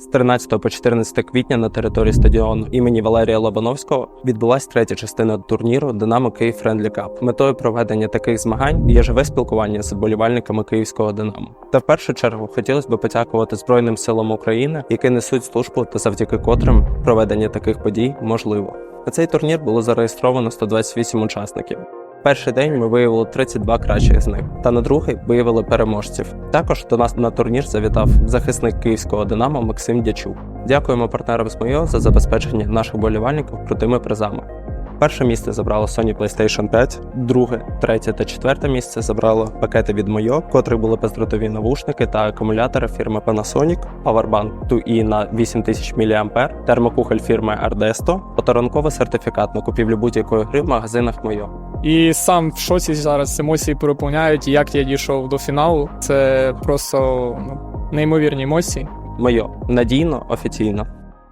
З 13 по 14 квітня на території стадіону імені Валерія Лобановського відбулася третя частина турніру Динамо Київ Френдлі Кап. Метою проведення таких змагань є живе спілкування з вболівальниками київського Динамо. Та в першу чергу хотілося б подякувати Збройним силам України, які несуть службу та завдяки котрим проведення таких подій можливо. На цей турнір було зареєстровано 128 учасників. Перший день ми виявили 32 кращих з них, та на другий виявили переможців. Також до нас на турнір завітав захисник київського Динамо Максим Дячук. Дякуємо партнерам з Мойо за забезпечення наших болівальників крутими призами. Перше місце забрало Sony PlayStation 5, друге, третє та четверте місце забрало пакети від Мойо, котрі були бездротові навушники та акумулятори фірми Panasonic, Powerbank 2i на 8000 мА, термокухоль фірми RD100, сертифікат на купівлю будь-якої гри в магазинах Мойо. І сам в шоці зараз емоції переповняють. Як я дійшов до фіналу, це просто ну, неймовірні емоції. Моє надійно, офіційно.